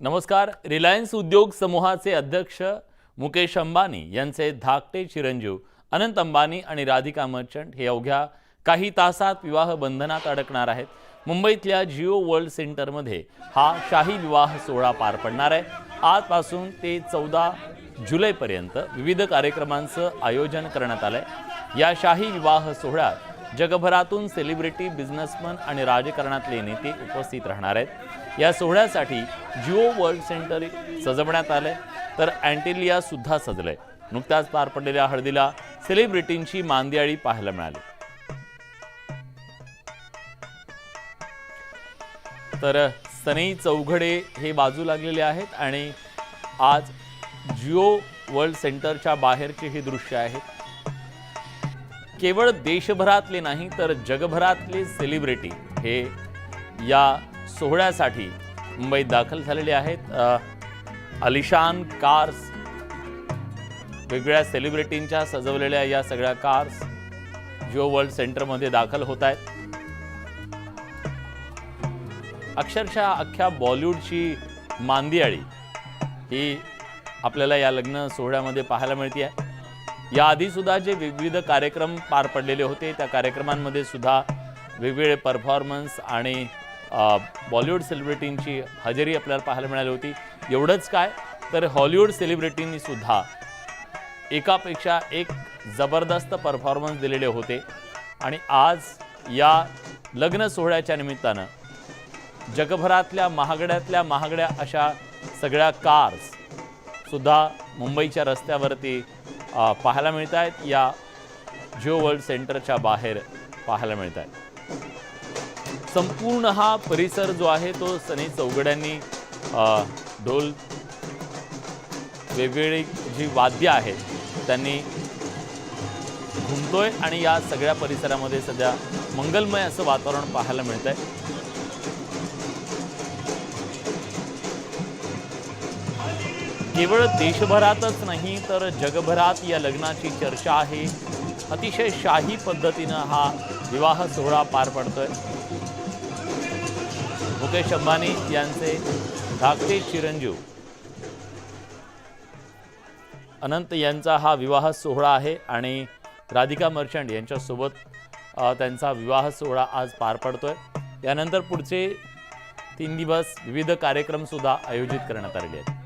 नमस्कार. रिलायन्स उद्योग समूहाचे अध्यक्ष मुकेश अंबानी यांचे धाकटे चिरंजीव अनंत अंबानी आणि राधिका मर्चंट हे अवघ्या काही तासात विवाह बंधनात अडकणार आहेत. मुंबईतल्या जिओ वर्ल्ड सेंटरमध्ये हा शाही विवाह सोहळा पार पडणार आहे. आजपासून ते चौदा जुलैपर्यंत विविध कार्यक्रमांचं आयोजन करण्यात आलं आहे या शाही विवाह सोहळ्यात जगभरातून सेलिब्रिटी बिझनेसमन आणि राजकारणातले नेते उपस्थित राहणार आहेत. या सोहळ्यासाठी जिओ वर्ल्ड सेंटर सजवण्यात आलंय. तर अँटेलिया सुद्धा सजलंय. नुकत्याच पार पडलेल्या हळदीला सेलिब्रिटींची मांदियाळी पाहायला मिळाली. तर सनई चौघडे हे बाजू लागलेले आहेत आणि आज जिओ वर्ल्ड सेंटरच्या बाहेरचे हे दृश्य आहेत केवळ देशभरातले नाही तर जगभरातले सेलिब्रिटी हे या सोहळ्यासाठी मुंबईत दाखल झालेले आहेत. अलिशान कार्स वेगवेगळ्या सेलिब्रिटींच्या सजवलेल्या या सगळ्या कार्स जिओ वर्ल्ड सेंटरमध्ये दाखल होत आहेत. अक्षरशः अख्ख्या बॉलिवूडची मांदियाळी ही आपल्याला या लग्न सोहळ्यामध्ये पाहायला मिळते आहे याआधी सुद्धा जे विविध कार्यक्रम पार पडलेले होते त्या कार्यक्रमांमध्ये सुद्धा वेगवेगळे परफॉर्मन्स आणि बॉलिवूड सेलिब्रिटींची हजेरी आपल्याला पाहायला मिळाली होती. एवढंच काय तर हॉलिवूड सेलिब्रिटींनीसुद्धा एकापेक्षा एक जबरदस्त परफॉर्मन्स दिलेले होते. आणि आज या लग्न सोहळ्याच्या निमित्तानं जगभरातल्या महागड्यातल्या महागड्या अशा सगळ्या कार्स सुद्धा मुंबईच्या रस्त्यावरती पाहायला मिळत आहेत या जिओ वर्ल्ड सेंटरच्या बाहेर पाहायला मिळत आहेत संपूर्ण हा परिसर जो आहे तो सनी चौघड्यांनी ढोल वेगवेगळी जी वाद्य आहेत त्यांनी घुमतोय आणि या सगळ्या परिसरामध्ये सध्या मंगलमय असं वातावरण पाहायला मिळतंय. केवळ देशभरातच नाही तर जगभरात या लग्नाची चर्चा आहे. अतिशय शाही पद्धतीनं हा विवाह सोहळा पार पडतोय. मुकेश अंबानी यांचे धाकटे चिरंजीव. अनंत यांचा हा विवाह सोहळा आहे आणि राधिका मर्चंट यांच्यासोबत त्यांचा विवाह सोहळा आज पार पडतोय. यानंतर पुढचे तीन दिवस विविध कार्यक्रम सुद्धा आयोजित करण्यात आलेले आहेत.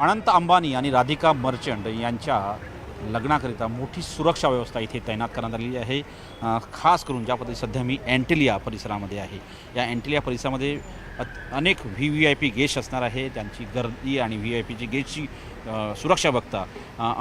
अनंत अंबानी आणि राधिका मर्चंट यांच्या लग्नाकरिता मोठी सुरक्षा व्यवस्था इथे तैनात करण्यात आलेली आहे. खास करून ज्या पद्धती सध्या मी अँटेलिया परिसरामध्ये आहे. या अँटेलिया परिसरामध्ये अनेक V V I P guest असणार आहे. त्यांची गर्दी आणि व्ही आय पीची गेस्टची सुरक्षा बघता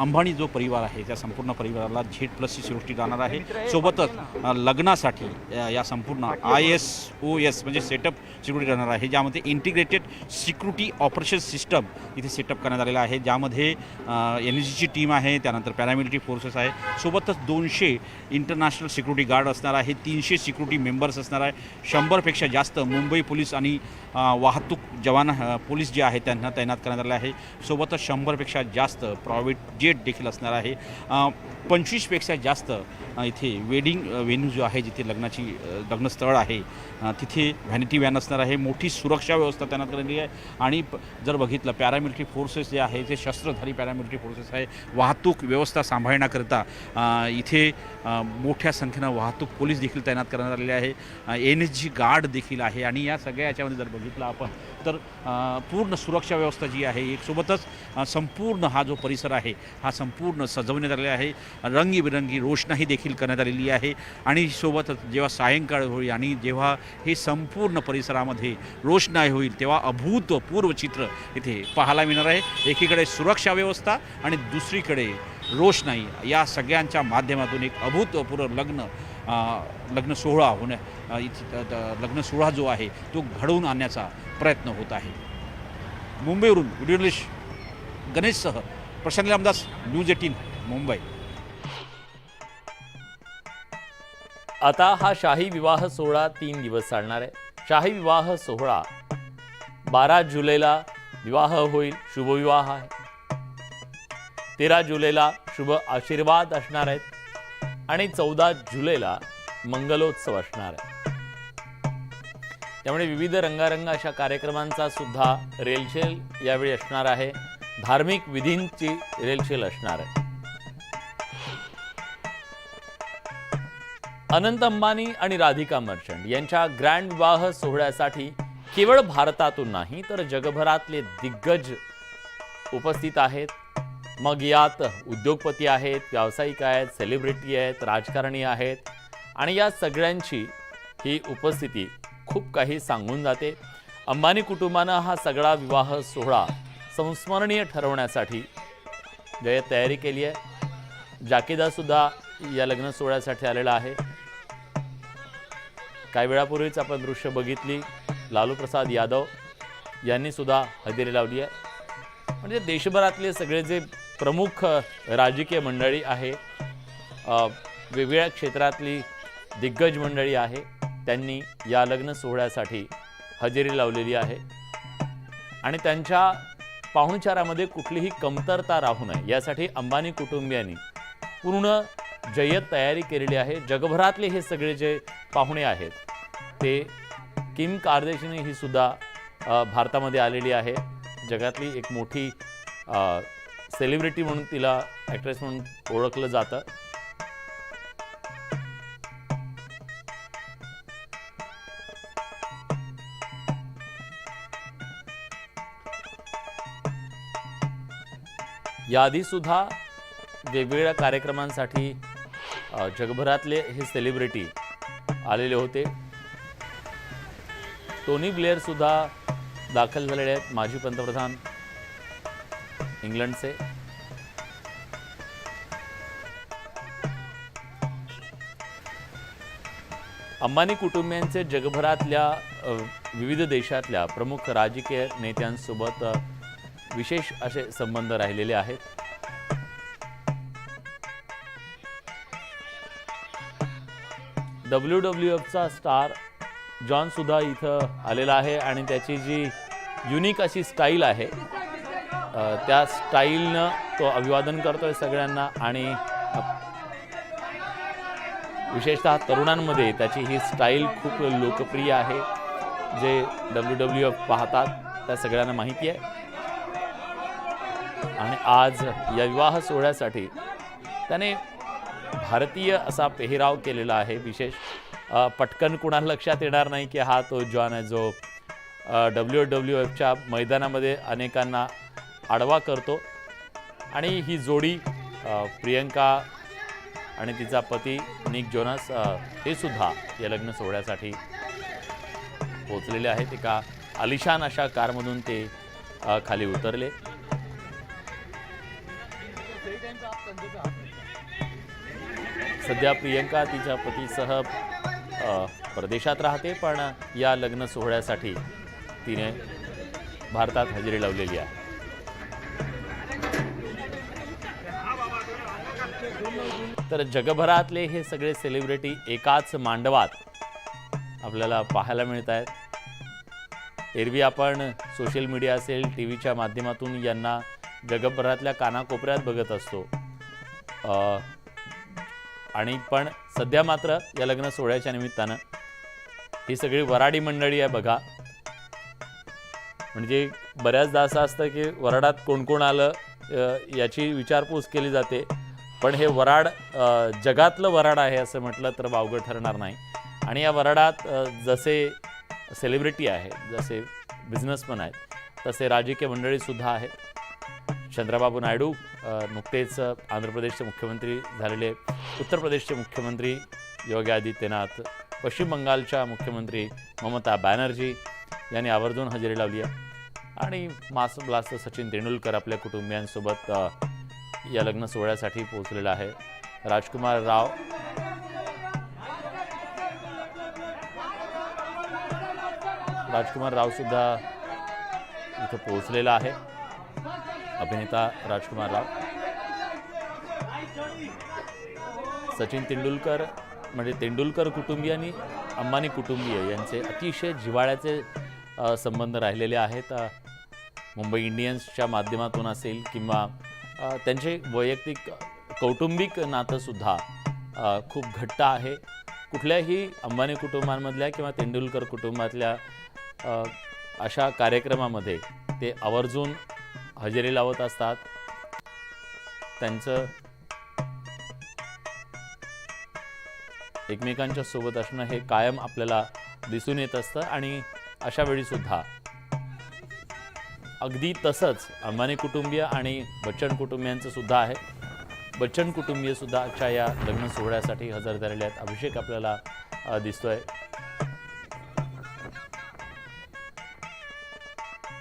अंबानी जो परिवार आहे त्या संपूर्ण परिवाराला झेड प्लसची सुरक्षित राहणार आहे. सोबतच लग्नासाठी या संपूर्ण आय एस ओ एस म्हणजे सेटअप सिक्युरिटी राहणार आहे ज्यामध्ये इंटिग्रेटेड सिक्युरिटी ऑपरेशन सिस्टम इथे सेटअप करण्यात आलेलं आहे ज्यामध्ये एन एस जीची टीम आहे त्यानंतर पॅरामिलिटरी फोर्सेस आहे. सोबतच दोनशे इंटरनॅशनल सिक्युरिटी गार्ड असणार आहे तीनशे सिक्युरिटी मेंबर्स असणार आहे. शंभरपेक्षा जास्त मुंबई पोलीस आणि वाहतूक जवान पोलीस जे आहेत त्यांना तैनात करण्यात आले आहे. सोबतच हजारपेक्षा जास्त प्रायव्हेट जेट देखील असणार आहे. पंचवीसपेक्षा जास्त इथे वेडिंग वेन्यू जो आहे जिथे लग्नाची लग्नस्थळ आहे तिथे व्हॅनिटी व्हॅन असणार आहे मोठी सुरक्षा व्यवस्था तैनात केलेली आहे. आणि प- जर बघितलं पॅरामिलिटरी फोर्सेस जे आहे ते शस्त्रधारी पॅरामिलिटरी फोर्सेस आहे वाहतूक व्यवस्था सांभाळण्याकरिता इथे मोठ्या संख्येनं वाहतूक पोलीस देखील तैनात करण्यात आलेले आहे. एन एस जी गार्ड देखील आहे. आणि या सगळ्या याच्यामध्ये जर बघितलं आपण तर पूर्ण सुरक्षा व्यवस्था जी आहे एक सोबतच संपूर्ण हा जो परिसर आहे हा संपूर्ण सजवण्यात आलेला आहे. रंगीबिरंगी रोषणाई देखील करण्यात आलेली आहे. आणि सोबतच जेव्हा सायंकाळ होईल आणि जेव्हा हे संपूर्ण परिसरामध्ये रोषणाई होईल तेव्हा अभूतपूर्व चित्र इथे पाहायला मिळणार आहे. एकीकडे सुरक्षा व्यवस्था आणि दुसरीकडे रोषणाई. या सगळ्यांच्या माध्यमातून एक अभूतपूर्व लग्न लग्न सोहळा होण्या लग्न सोहळा जो आहे तो घडवून आणण्याचा प्रयत्न होत आहे. मुंबईवरून व्हिडिओ गणेशसह प्रशांत रामदास न्यूज एटीन मुंबई. आता हा शाही विवाह सोहळा तीन दिवस चालणार आहे. शाही विवाह सोहळा बारा जुलैला विवाह होईल शुभविवाह आहे. तेरा जुलैला शुभ आशीर्वाद असणार आहेत आणि चौदा जुलैला मंगलोत्सव असणार आहे. त्यामुळे विविध रंगारंग अशा कार्यक्रमांचा सुद्धा रेलचेल यावेळी असणार आहे. धार्मिक विधींची रेलचेल असणार आहे. अनंत अंबानी आणि राधिका मर्चंट यांच्या ग्रँड विवाह सोहळ्यासाठी केवळ भारतातून नाही तर जगभरातले दिग्गज उपस्थित आहेत. मग यात उद्योगपती आहेत व्यावसायिक आहेत सेलिब्रिटी आहेत राजकारणी आहेत. आणि या सगळ्यांची ही उपस्थिती खूप काही सांगून जाते. अंबानी कुटुंबानं हा सगळा विवाह सोहळा संस्मरणीय ठरवण्यासाठी जय तयारी केली आहे. जाकेदासुद्धा या लग्न सोहळ्यासाठी आलेला आहे. काही वेळापूर्वीच आपण दृश्य बघितली. लालू प्रसाद यादव यांनी सुद्धा हजेरी लावली आहे. म्हणजे देशभरातले सगळे जे प्रमुख राजकीय मंडळी आहे वेगवेगळ्या क्षेत्रातली दिग्गज मंडळी आहे त्यांनी या लग्न सोहळ्यासाठी हजेरी लावलेली आहे. आणि त्यांच्या पाहुणचारामध्ये कुठलीही कमतरता राहू नये. यासाठी अंबानी कुटुंबियांनी पूर्ण जय्यत तयारी केलेली आहे. जगभरातले हे सगळे जे पाहुणे आहेत. ते किम कार्देशिनी ही सुद्धा भारतामध्ये आलेली आहे. जगातली एक मोठी सेलिब्रिटी म्हणून तिला ॲक्ट्रेस म्हणून ओळखलं जातं. याआधीसुद्धा वेगवेगळ्या कार्यक्रमांसाठी जगभरातले हे सेलिब्रिटी आलेले होते. टोनी ब्लेअर सुद्धा दाखल झालेले आहेत माजी पंतप्रधान इंग्लंडचे. अंबानी कुटुंबियांचे जगभरातल्या विविध देशातल्या प्रमुख राजकीय नेत्यांसोबत विशेष असे संबंध राहिलेले आहेत. डब्ल्यू डब्ल्यू एफचा स्टार जॉन सुद्धा इथं आलेला आहे आणि त्याची जी युनिक अशी स्टाईल आहे त्या स्टाईलनं तो अभिवादन करतोय सगळ्यांना आणि विशेषतः तरुणांमध्ये त्याची ही स्टाईल खूप लोकप्रिय आहे जे डब्ल्यू डब्ल्यू एफ पाहतात त्या सगळ्यांना माहिती आहे. आणि आज या विवाह सोहळ्यासाठी त्याने भारतीय असा पेहराव केलेला आहे विशेष पटकन कुणाला लक्षात येणार नाही की हा तो जॉन आहे जो डब्ल्यू डब्ल्यू एफच्या मैदानामध्ये अनेकांना आडवा करतो आणि ही जोडी प्रियंका आणि तिचा पती निक जोनास हे सुद्धा या लग्न सोहळ्यासाठी पोचलेले आहेत एका आलिशान अशा कारमधून ते खाली उतरले सध्या प्रियंका तिच्या पतीसह परदेशात राहते पण या लग्न सोहळ्यासाठी तिने भारतात हजेरी लावलेली आहे. तर जगभरातले हे सगळे सेलिब्रिटी एकाच मांडवात आपल्याला पाहायला मिळत आहेत. एरवी आपण सोशल मीडिया असेल टी व्हीच्या माध्यमातून यांना जगभरातल्या कानाकोपऱ्यात बघत असतो. आणि पण सध्या मात्र या लग्न सोहळ्याच्या निमित्तानं ही सगळी वराडी मंडळी आहे बघा. म्हणजे बऱ्याचदा असं असतं की वराडात कोण कोण आलं याची विचारपूस केली जाते. पण हे वराड जगातलं वराड आहे असं म्हटलं तर वावगं ठरणार नाही. आणि या वराडात जसे सेलिब्रिटी आहेत जसे बिझनेसमन आहेत तसे राजकीय मंडळीसुद्धा आहेत. चंद्रबाबू नायडू नुकतेच आंध्र प्रदेशचे मुख्यमंत्री झालेले उत्तर प्रदेशचे मुख्यमंत्री योगी आदित्यनाथ पश्चिम बंगालच्या मुख्यमंत्री ममता बॅनर्जी यांनी आवर्जून हजेरी लावली आहे. आणि मास ब्लास्ट सचिन तेंडुलकर आपल्या कुटुंबियांसोबत या लग्न सोहळ्यासाठी पोहोचलेला आहे. राजकुमार राव राजकुमार रावसुद्धा इथं पोहोचलेला आहे. अभिनेता राजकुमार राव सचिन तेंडुलकर म्हणजे तेंडुलकर कुटुंबीय आणि अंबानी कुटुंबीय यांचे अतिशय जिव्हाळ्याचे संबंध राहिलेले आहेत. मुंबई इंडियन्सच्या माध्यमातून असेल किंवा त्यांचे वैयक्तिक कौटुंबिक नातंसुद्धा खूप घट्ट आहे. कुठल्याही अंबानी कुटुंबांमधल्या किंवा तेंडुलकर कुटुंबातल्या अशा कार्यक्रमामध्ये ते आवर्जून हजेरी लावत असतात. त्यांचं एकमेकांच्या सोबत असणं हे कायम आपल्याला दिसून येत असतं आणि अशा वेळी सुद्धा. अगदी तसंच अंबानी कुटुंबीय आणि बच्चन कुटुंबियांचं सुद्धा आहे. बच्चन कुटुंबीय सुद्धा आजच्या या लग्न सोहळ्यासाठी हजर झालेले आहेत. अभिषेक आपल्याला दिसतोय.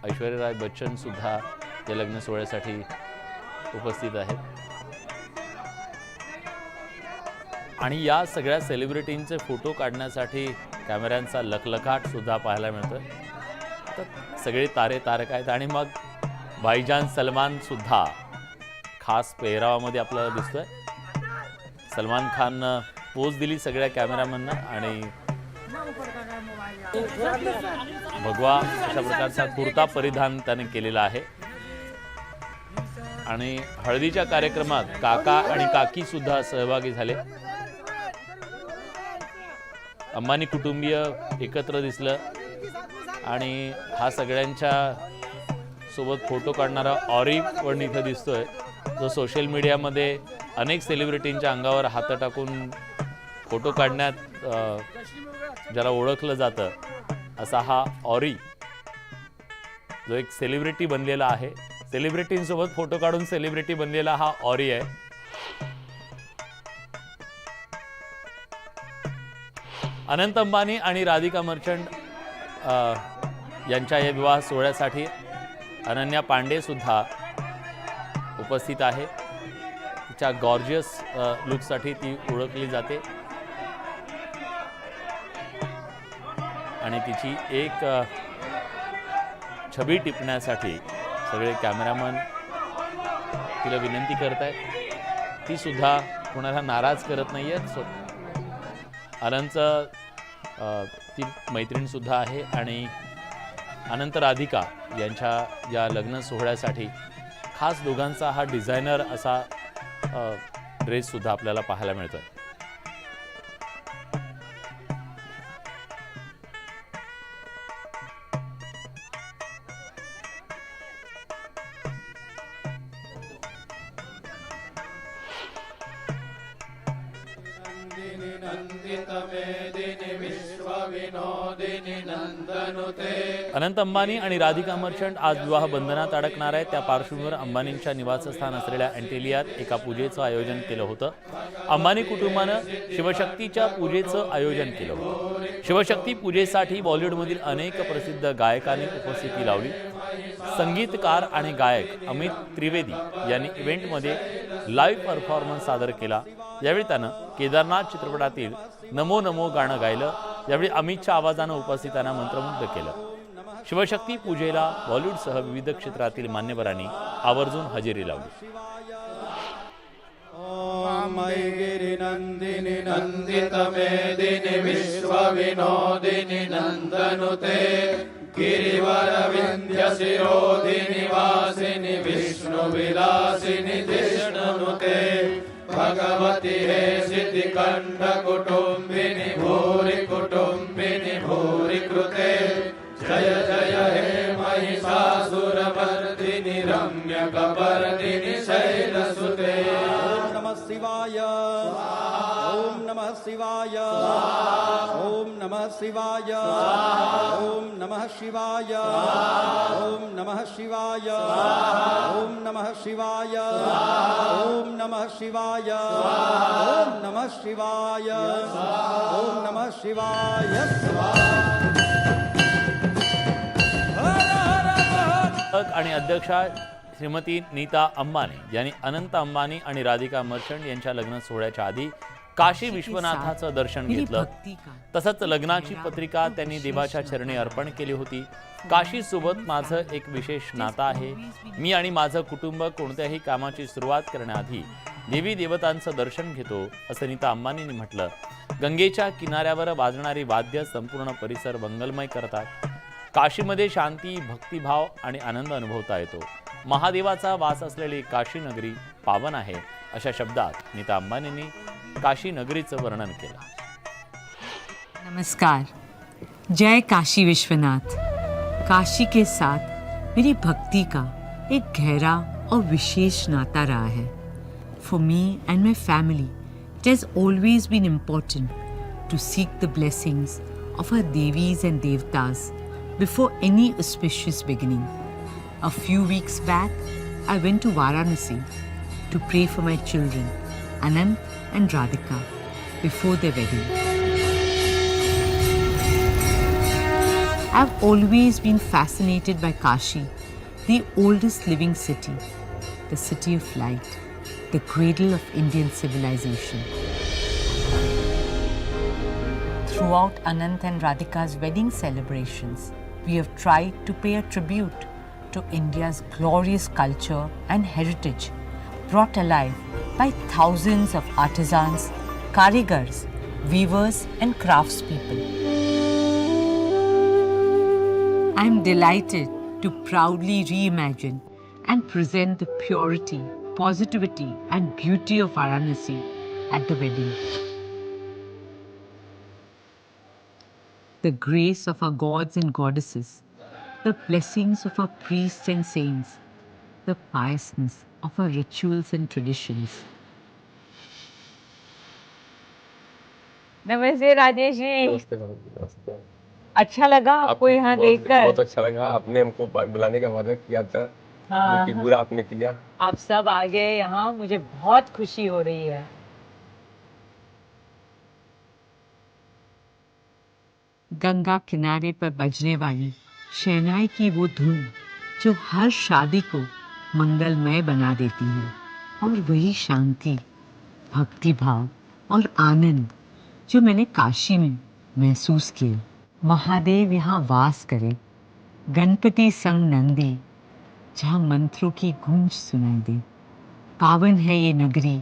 ऐश्वर्या राय बच्चन सुद्धा या लग्न सोहळ्यासाठी उपस्थित आहेत. आणि या सगळ्या सेलिब्रिटींचे फोटो काढण्यासाठी कॅमेऱ्यांचा लखलखाट सुद्धा पाहायला मिळतोय. तर सगळे तारे तारक आहेत आणि मग भाईजान सलमान सुद्धा खास पेहरावामध्ये आपल्याला दिसतोय. सलमान खाननं पोच दिली सगळ्या कॅमेरामॅनना आणि भगवा अशा प्रकारचा कुर्ता परिधान त्याने केलेला आहे. आणि हळदीच्या कार्यक्रमात काका आणि काकी सुद्धा सहभागी झाले. अंबानी कुटुंबीय एकत्र दिसलं. आणि हा सगळ्यांच्या सोबत फोटो काढणारा ऑरी पण इथं दिसतोय. जो सोशल मीडियामध्ये अनेक सेलिब्रिटींच्या अंगावर हात टाकून फोटो काढण्यात ज्याला ओळखलं जातं असा हा ऑरी जो एक सेलिब्रिटी बनलेला आहे. सेलिब्रिटींसोबत फोटो काढून सेलिब्रिटी बनलेला हा ऑरी आहे. अनंत अंबानी आणि राधिका मर्चंट यांच्या या विवाह सोहळ्यासाठी अनन्या पांडे सुद्धा उपस्थित आहे. तिच्या गॉर्जियस लुकसाठी ती ओळखली जाते. आणि तिची एक छबी टिपण्यासाठी सगळे कॅमेरामन तिला विनंती करतायत. ती सुद्धा कोणाला नाराज करत नाही आहेत सो आनंदचं ती मैत्रीणसुद्धा आहे आणि अनंत राधिका यांच्या या लग्न सोहळ्यासाठी खास दोघांचा हा डिझायनर असा ड्रेससुद्धा आपल्याला पाहायला मिळतो मिळतोय अनंत अंबानी आणि राधिका मर्चंट आज विवाह बंधनात अडकणार आहेत. त्या पार्श्वभूमीवर अंबानींच्या निवासस्थान असलेल्या अँटेलियात एका पूजेचं आयोजन केलं होतं. अंबानी कुटुंबानं शिवशक्तीच्या पूजेचं आयोजन केलं होतं. शिवशक्ती पूजेसाठी बॉलिवूडमधील अनेक प्रसिद्ध गायकांनी उपस्थिती लावली. संगीतकार आणि गायक अमित त्रिवेदी यांनी इव्हेंटमध्ये लाईव्ह परफॉर्मन्स सादर केला. यावेळी त्यानं केदारनाथ चित्रपटातील नमो नमो गाणं गायलं. यावेळी अमितच्या आवाजानं उपस्थितांना मंत्रमुग्ध केलं. शिवशक्ती पूजेला बॉलिवूडसह विविध क्षेत्रातील मान्यवरांनी आवर्जून हजेरी लावली. गिरिनन्दिनि नन्दितमेदिनि विश्वविनोदिनि नन्दनुते गिरिवरविन्ध्यशिरोधिनि विष्णुविलासिनि भगवति हे सिद्धिकण्ठकुटुम्बिनि भूरि कुटुम्बिनि भूरि कृते जय जय हे महिषासुरमर्दिनि रम्यकपर्दिनि शैलसुते। नमः शिवाय। शिवाय। ॐ नमः शिवाय। ॐ नमः शिवाय। ॐ नमः शिवाय। ॐ नमः शिवाय। ॐ नमः शिवाय। ॐ नमः शिवाय। ॐ नमः शिवाय। आणि अध्यक्षा श्रीमती नीता अंबानी यांनी अनंत अंबानी आणि राधिका मर्चंट यांच्या लग्न सोहळ्याच्या आधी काशी विश्वनाथाचं दर्शन घेतलं. तसंच लग्नाची पत्रिका त्यांनी देवाच्या चरणी अर्पण केली होती. काशी सोबत माझं एक विशेष नातं आहे. मी आणि माझं कुटुंब कोणत्याही कामाची सुरुवात करण्याआधी देवी देवतांचं दर्शन घेतो असं नीता अंबानींनी म्हटलं. गंगेच्या किनाऱ्यावर वाजणारी वाद्य संपूर्ण परिसर मंगलमय करतात. काशीमध्ये शांती भक्तिभाव आणि आनंद अनुभवता येतो. महादेवाचा वास असलेली काशी नगरी पावन आहे. अशा शब्दात नीता अंबानींनी काशी नगरीचं वर्णन केलं. नमस्कार. जय काशी विश्वनाथ. काशी के साथ मेरी भक्ति का एक गहरा और विशेष नाता रहा है. For me and my family it has always been important to seek the blessings of a devis and devatas before any auspicious beginning a few weeks back I went to Varanasi to pray for my children, Anant and Radhika, before their wedding. I've always been fascinated by Kashi, the oldest living city, the city of light, the cradle of Indian civilization. Throughout Anant and Radhika's wedding celebrations, we have tried to pay a tribute to India's glorious culture and heritage, brought alive by thousands of artisans, karigars, weavers, and craftspeople. I am delighted to proudly reimagine and present the purity, positivity, and beauty of Varanasi at the wedding. The grace of our gods and goddesses, the blessings of our priests and saints, the piousness of our rituals and traditions. नमस्ते राजेश जी। नमस्ते नमस्ते। अच्छा लगा आपको यहाँ देखकर। बहुत अच्छा लगा। आपने हमको बुलाने का वादा किया था। हाँ, पूरा आपने किया। आप सब आ गए यहाँ। मुझे बहुत खुशी हो रही है। गंगा किनारे पर बजने वाली शहनाई की वो धुन जो हर शादी को मंगलमय बना देती है। और वही शांति, भक्ति भाव और आनंद जो मैंने काशी में महसूस किए। महादेव यहाँ वास करे, गणपति संग नंदी, जहाँ मंत्रों की गूंज सुनाई दे। पावन है ये नगरी,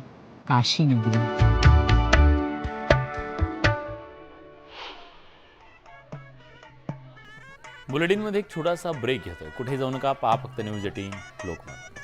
काशी नगरी। बुलेटिनमध्ये एक छोटासा ब्रेक घेतोय. कुठे जाऊ नका पहा फक्त न्यूज एटीन लोकमत.